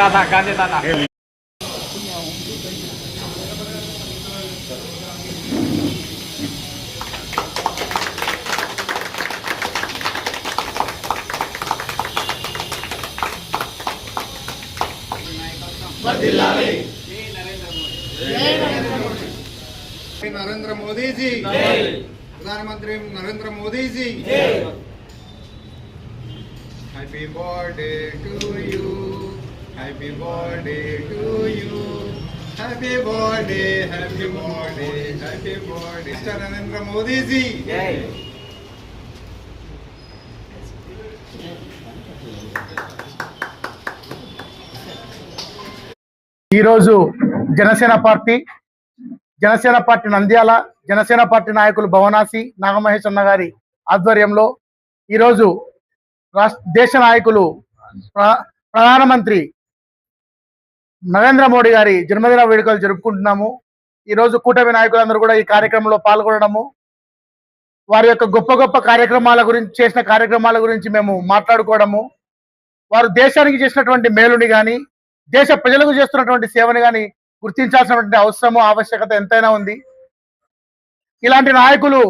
देता था क्या देता था नरेंद्र मोदी जी। प्रधानमंत्री Narendra Modi ji. Happy birthday to you happy birthday ఈరోజు Janasena party Janasena party Nandyal Janasena party నాయకులు భవనాసి నాగమహేష్ అన్న గారి ఆధ్వర్యంలో ఈరోజు రాష్ దేశ నాయకులు ప్రధానమంత్రి నరేంద్ర మోడీ గారి జన్మదిన వేడుకలు జరుపుకుంటున్నాము. ఈరోజు కూటమి నాయకులందరూ కూడా ఈ కార్యక్రమంలో పాల్గొనడము. వారి యొక్క గొప్ప గొప్ప కార్యక్రమాల గురించి చేసిన కార్యక్రమాల గురించి మేము మాట్లాడుకోవడము. వారు దేశానికి చేసినటువంటి మేలుని కానీ దేశ ప్రజలకు చేస్తున్నటువంటి సేవని కానీ గుర్తించాల్సినటువంటి అవసరము ఆవశ్యకత ఎంతైనా ఉంది. ఇలాంటి నాయకులు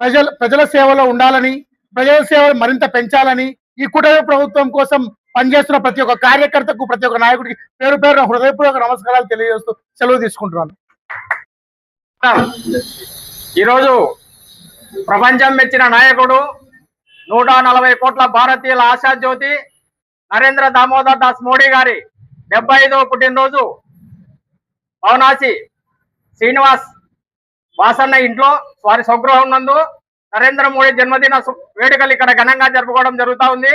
ప్రజల ప్రజల సేవలో ఉండాలని ప్రజల సేవలు మరింత పెంచాలని ఈ కూటమి ప్రభుత్వం కోసం పనిచేస్తున్న ప్రతి ఒక్క కార్యకర్తకు ప్రతి ఒక్క నాయకుడికి పేరు పేరున హృదయపూర్వక నమస్కారాలు తెలియజేస్తూ సెలవు తీసుకుంటున్నాను. ఈరోజు ప్రపంచం మెచ్చిన నాయకుడు నూట నలభై కోట్ల భారతీయుల ఆశాజ్యోతి నరేంద్ర దామోదర్ దాస్ మోడీ గారి డెబ్బై ఐదవ పుట్టినరోజు భవనాసి శ్రీనివాస్ వాసన్న ఇంట్లో వారి స్వగృహం నందు నరేంద్ర మోడీ జన్మదిన వేడుకలు ఇక్కడ ఘనంగా జరుపుకోవడం జరుగుతూ ఉంది.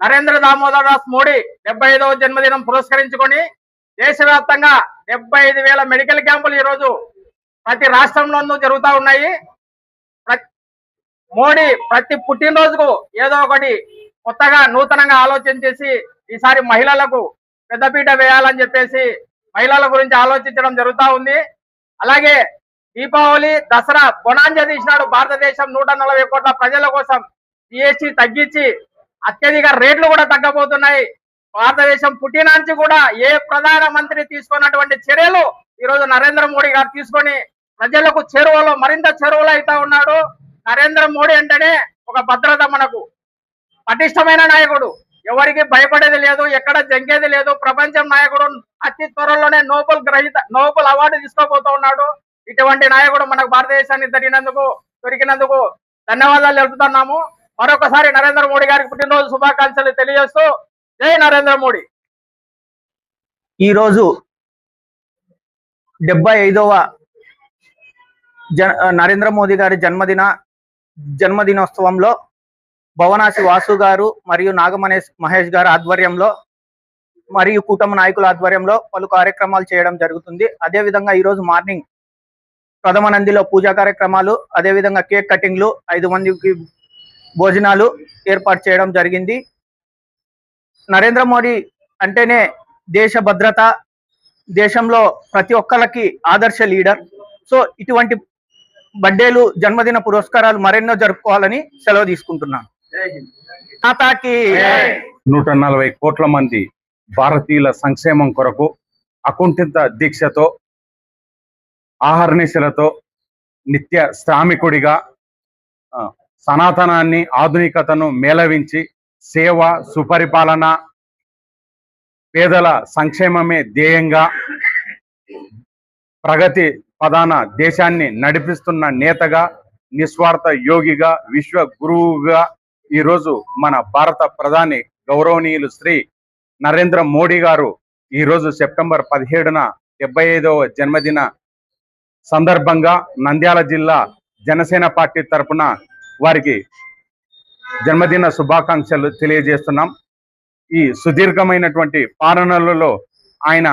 నరేంద్ర దామోదర్ దాస్ మోడీ డెబ్బై ఐదవ జన్మదినం పురస్కరించుకొని దేశవ్యాప్తంగా డెబ్బై ఐదు వేల మెడికల్ క్యాంపులు ఈరోజు ప్రతి రాష్ట్రంలోనూ జరుగుతూ ఉన్నాయి. ప్రతి- మోడీ ప్రతి పుట్టినరోజుకు ఏదో ఒకటి కొత్తగా నూతనంగా ఆలోచన చేసి ఈసారి మహిళలకు పెద్దపీట వేయాలని చెప్పేసి మహిళల గురించి ఆలోచించడం జరుగుతూ ఉంది. అలాగే దీపావళి దసరా బొనాంజ తీసినాడు భారతదేశం నూట నలభై కోట్ల ప్రజల కోసం జిఎస్టీ తగ్గించి అత్యధిక రేట్లు కూడా తగ్గబోతున్నాయి. భారతదేశం పుట్టినాంచి కూడా ఏ ప్రధాన మంత్రి తీసుకున్నటువంటి చర్యలు ఈ రోజు నరేంద్ర మోడీ గారు తీసుకొని ప్రజలకు చేరువలో మరింత చేరువలో అవుతా ఉన్నాడు. నరేంద్ర మోడీ అంటేనే ఒక భద్రత మనకు. పటిష్టమైన నాయకుడు. ఎవరికి భయపడేది లేదు ఎక్కడ జంకేది లేదు. ప్రపంచం నాయకుడు అతి త్వరలోనే నోబెల్ గ్రహీత నోబెల్ అవార్డు తీసుకోబోతూ ఉన్నాడు. ఇటువంటి నాయకుడు మనకు భారతదేశాన్ని దొరికినందుకు దొరికినందుకు ధన్యవాదాలు తెలుపుతున్నాము. మరొకసారి నరేంద్ర మోడీ గారికి పుట్టినరోజు శుభాకాంక్షలు తెలియజేస్తూ జై నరేంద్ర మోడీ. ఈరోజు డెబ్బై ఐదవ నరేంద్ర మోదీ గారి జన్మదిన జన్మదినోత్సవంలో భవనాసి వాసు గారు మరియు నాగమనేష్ మహేష్ గారి ఆధ్వర్యంలో మరియు కూటమి నాయకుల ఆధ్వర్యంలో పలు కార్యక్రమాలు చేయడం జరుగుతుంది. అదే విధంగా ఈరోజు మార్నింగ్ ప్రథమ నందిలో పూజా కార్యక్రమాలు అదే విధంగా కేక్ కటింగ్లు ఐదు మందికి భోజనాలు ఏర్పాటు చేయడం జరిగింది. నరేంద్ర మోడీ అంటేనే దేశ భద్రత దేశంలో ప్రతి ఒక్కరికి ఆదర్శ లీడర్. సో ఇటువంటి బర్త్డేలు జన్మదిన పురస్కారాలు మరెన్నో జరుపుకోవాలని సెలవు తీసుకుంటున్నాను. మాతాకి నూట నలభై కోట్ల మంది భారతీయుల సంక్షేమం కొరకు అకుంఠిత దీక్షతో ఆహర్నిశలతో నిత్య శ్రామికుడిగా ఆ, సనాతనాన్ని ఆధునికతను మేళవించి సేవ సుపరిపాలన పేదల సంక్షేమమే ధ్యేయంగా ప్రగతి ప్రధాన దేశాన్ని నడిపిస్తున్న నేతగా నిస్వార్థ యోగిగా విశ్వ గురువుగా ఈరోజు మన భారత ప్రధాని గౌరవనీయులు శ్రీ నరేంద్ర మోడీ గారు ఈరోజు సెప్టెంబర్ పదిహేడున డెబ్బై ఐదవ జన్మదిన సందర్భంగా నంద్యాల జిల్లా జనసేన పార్టీ తరపున వారికి జన్మదిన శుభాకాంక్షలు తెలియజేస్తున్నాం. ఈ సుదీర్ఘమైనటువంటి పాలనలలో ఆయన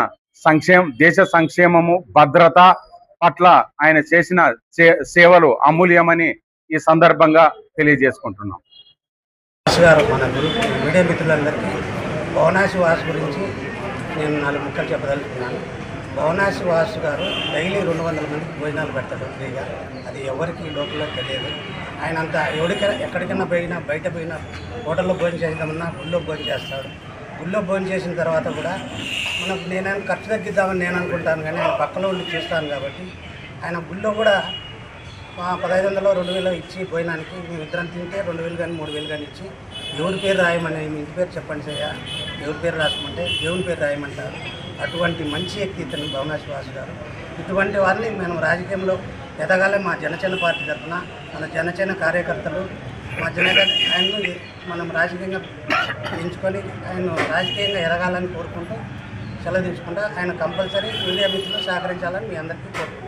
సంక్షేమ దేశ సంక్షేమము భద్రత పట్ల ఆయన చేసిన సేవలు అమూల్యమని ఈ సందర్భంగా తెలియజేసుకుంటున్నాం. గారు మన మీడియా మిత్రులందరికీ వాసు గురించి నేను నాలుగు ముక్కలు చెప్పదలుచుకున్నాను. భవనాశి వాసు గారు డైలీ రెండు వందల మందికి భోజనాలు పెడతాడు ఫ్రీగా. అది ఎవరికి లోపల తెలియదు. ఆయన అంతా ఎవరికైనా ఎక్కడికైనా పోయినా బయట పోయినా హోటల్లో భోజనం చేద్దామన్నా గుళ్ళో భోజనం చేస్తాడు. గుళ్ళో భోజనం చేసిన తర్వాత కూడా మనకు నేనేం ఖర్చు తగ్గిద్దామని నేను అనుకుంటాను కానీ ఆయన పక్కలో ఉండి చూస్తాను కాబట్టి ఆయన గుళ్ళో కూడా పదహైదు వందలు రెండు వేలు ఇచ్చి భోజనానికి మేము ఇద్దరం తింటే రెండు వేలు కానీ మూడు వేలు కానీ ఇచ్చి ఎవరి పేరు రాయమని మీ ఇంటి పేరు చెప్పండి సయ్యా. ఎవరి పేరు రాసుకుంటే దేవుని పేరు రాయమంటారు. అటువంటి మంచి వ్యక్తి ఇతను భవనాశ్వాస్ గారు. ఇటువంటి వారిని మనం రాజకీయంలో ఎదగాలి. మా జనసేన పార్టీ తరఫున మన జనసేన కార్యకర్తలు మా జన ఆయన్ను మనం రాజకీయంగా ఎంచుకొని ఆయన రాజకీయంగా ఎదగాలని కోరుకుంటూ సెలవు తీసుకుంటా. ఆయన కంపల్సరీ మీడియా మిత్రులు సహకరించాలని మీ అందరికీ కోరుకుంటున్నాను.